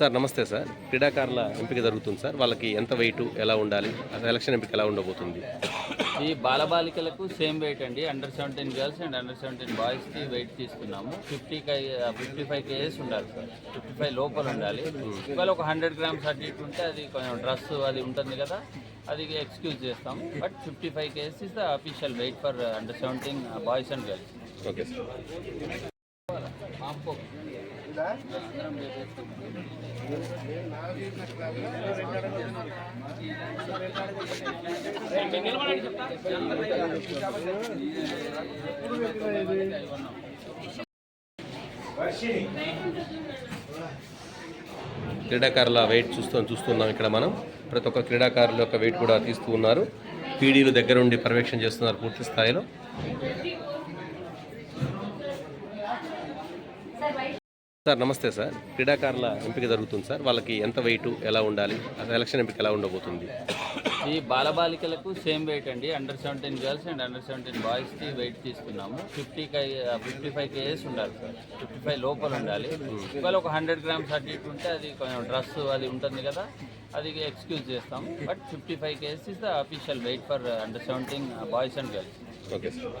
Sir నమస్తే sir. క్రీడాకారుల ఎంపిక జరుగుతుంది సార్. వాళ్ళకి ఎంత వెయిట్ ఎలా ఉండాలి ఎలక్షన్ ఎంపిక ఎలా ఉండబోతుంది? ఈ బాలబాలికలకు సేమ్ వెయిట్ అండి. Under seventeen girls and under seventeen బాయ్స్కి వెయిట్ తీసుకున్నాము. ఫిఫ్టీ ఫిఫ్టీ ఫైవ్ కేజెస్ ఉండాలి సార్. ఫిఫ్టీ ఫైవ్ లోపల ఉండాలి. ఇవాళ ఒక హండ్రెడ్ గ్రామ్స్ అటు ఇటు ఉంటే అది కొంచెం డ్రెస్ అది ఉంటుంది కదా అది ఎక్స్క్యూజ్ చేస్తాం. But fifty five kgs is the official weight for under seventeen boys and girls okay sir. క్రీడాకారుల వెయిట్ చూస్తూ చూస్తున్నాం ఇక్కడ మనం. ప్రతి ఒక్క క్రీడాకారుల యొక్క వెయిట్ కూడా తీస్తూ ఉన్నారు. పీడీలు దగ్గరుండి పర్యవేక్షణ చేస్తున్నారు పూర్తి స్థాయిలో. సార్ నమస్తే సార్. క్రీడాకారుల ఎంపిక జరుగుతుంది సార్. వాళ్ళకి ఎంత వెయిట్ ఎలా ఉండాలి ఎలక్షన్ ఎంపిక ఎలా ఉండబోతుంది? ఈ బాలబాలికలకు సేమ్ వెయిట్ అండి. Under seventeen girls and under seventeen బాయ్స్కి వెయిట్ తీసుకున్నాము. ఫిఫ్టీ ఫిఫ్టీ ఫైవ్ కేజెస్ ఉండాలి సార్. ఫిఫ్టీ ఫైవ్ లోపల ఉండాలి. ఇవాళ ఒక హండ్రెడ్ గ్రామ్స్ అటు ఇటు ఉంటే అది కొంచెం డ్రెస్ అది ఉంటుంది కదా అది ఎక్స్క్యూజ్ చేస్తాం but fifty five kgs is the official weight for under seventeen boys and girls okay sir